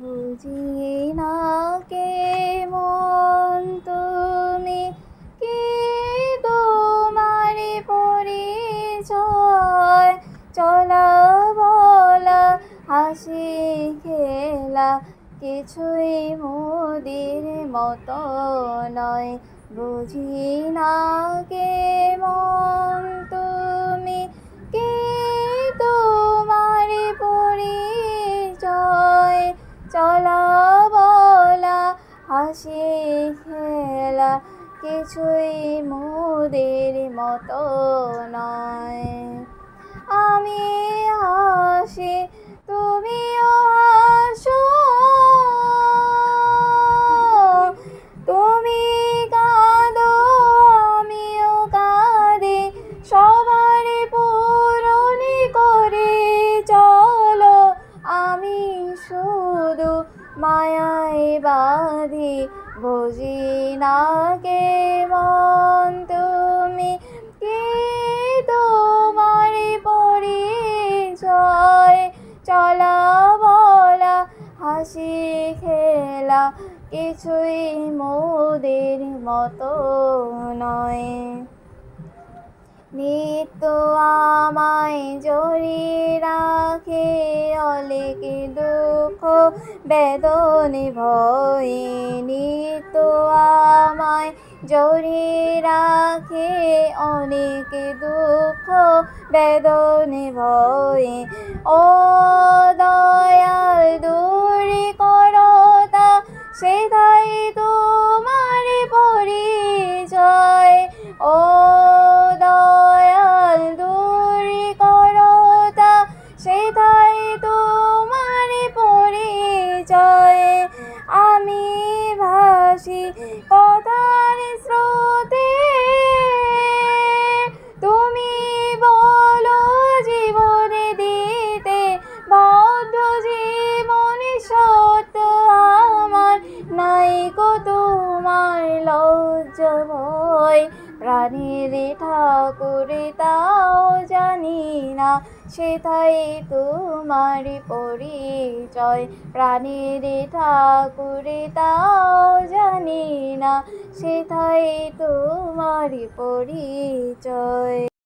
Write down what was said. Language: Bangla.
বুঝি না কে মন তুমি কি তোমার পরিচয়? চলা বলা, হাসি খেলা কিছুই মোদের মতো নয়। বুঝি না কে মন চলা বলা হাসি খেলা কিছুই মোদের মতো নয়। শুধু মায়ায় বাঁধি, বুঝি না কে মন তুমি? কি তোমার পরিচয়? চলা বলা, হাসি খেলা কিছুই মোদের মতো নয়। নিত্য আমায় জড়িয়ে দুঃখ বেদনে ভয়ে তো আমায় জরি রাখে অনেক দুঃখ বেদনে ভয়ে। ও দয়াল কথার স্রোতে, তুমি বলো জীবনে দিতে বদ্ধ জীবনে সত্য আমার, নাই গো তোমার লজ্জ ভয়। প্রাণের ঠাকুর তাও জানি না সেটাই তোমার পরিচয়। প্রাণীর ঠাকুরে তাও জানি না সেটাই তোমার পরিচয়।